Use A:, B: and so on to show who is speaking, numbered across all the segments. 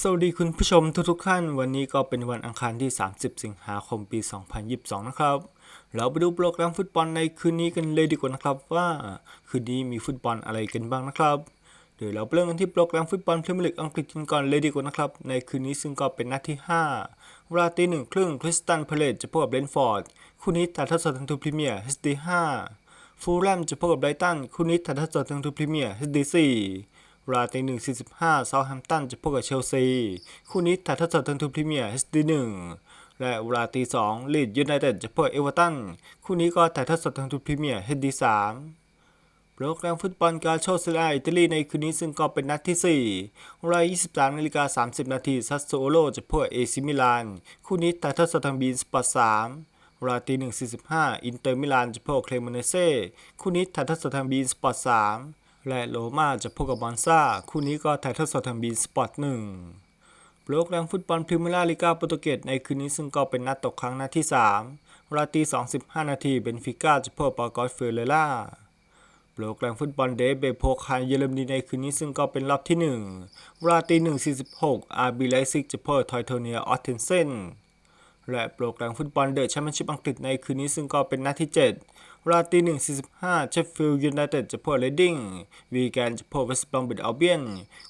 A: สวัสดีคุณผู้ชมทุกๆท่านวันนี้ก็เป็นวันอังคารที่ 30 สิงหาคมปี 2022 นะครับ เราไปดูโปรแกรมฟุตบอลในคืนนี้กันเลยดีกว่านะครับว่าคืนนี้มีฟุตบอลอะไรกันบ้างนะครับเดี๋ยวเราไปเริ่มกันที่โปรแกรมฟุตบอลพรีเมียร์ลีกอังกฤษกันก่อนเลยดีกว่านะครับ ในคืนนี้ซึ่งก็เป็นนัดที่ 5 เวลาตีหนึ่งครึ่งคริสตันพาเลตจะพบกับเบนฟอร์ดคู่นี้ถ่ายทอดสดทางทูพรีเมียร์ HD 5 ฟูลแลมจะพบกับไบรตันคู่นี้ถ่ายทอดสดทางทูพรีเมียร์ HD 4 เวลาตีหนึ่งสี่สิบห้าเซาท์แฮมป์ตันจะพบกับเชลซี คู่นี้ถ่ายทอดสดทางทูพรีเมียร์ HD 1และเวลาตีสองลีดยูไนเต็ดจะพบเอเวอร์ตัน คู่นี้ก็ถ่ายทอดสดทางทูพรีเมียร์ HD 3โปรแกรมฟุตบอลกาโชเซอาอิตาลีในคืนนี้ซึ่งก็เป็นนัดที่4เวลา23นาฬิกา30 นาทีซัสโซโลจะพบเอซิมิลาน คู่นี้ถ่ายทอดสดทางบีนสปอร์ต3เวลาตีหนึ่งสี่สิบห้าอินเตอร์มิลานจะพบเคลมเนเซ่ คู่นี้ถ่ายทอดสดทางบีนสปอร์ต3 และโรม่าจะพบกับบอนซ่า คู่นี้ก็ถ่ายทอดสดทางบีนสปอร์ต1โปรแกรมฟุตบอลพรีเมียร์ลีกาโปรตุเกสในคืนนี้ซึ่งก็เป็นนัดตกครั้งนัดที่ 3 เวลาตี 25 นาทีเบนฟิก้าจะพบปากอสเฟเรล่าโปรแกรมฟุตบอลเดย์เบโพคานเยอรมนีในคืนนี้ซึ่งก็เป็นรอบที่ 1 เวลาตี1.46อาร์บีไลซิกจะพบทอยโทเนียออสเทนเซน และโปรแกรมฟุตบอลเดอะแชมเปี้ยนชิพอังกฤษในคืนนี้ซึ่งก็เป็นนัดที่ 7 เวลาตี1.45เชฟฟิลด์ยูไนเต็ดจะพบเรดดิ้งวีแกนจะพบเวสต์บรอมบิดอัลเบียน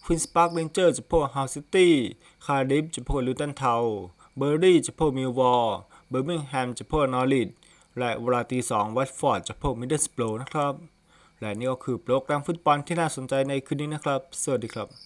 A: ควีนส์พาร์คเรนเจอร์จะพบฮาวซิตี้คาร์ดิฟจะพบลูตันเทาเบอร์รี่จะพบมิลวอร์เบอร์มิงแฮมจะพบนอริดและเวลาตี2วัตฟอร์ดจะพบกับมิดเดิลสโปรนะครับ และนี่ก็คือโปรแกรมฟุตบอลที่น่าสนใจในคืนนี้นะครับ สวัสดีครับ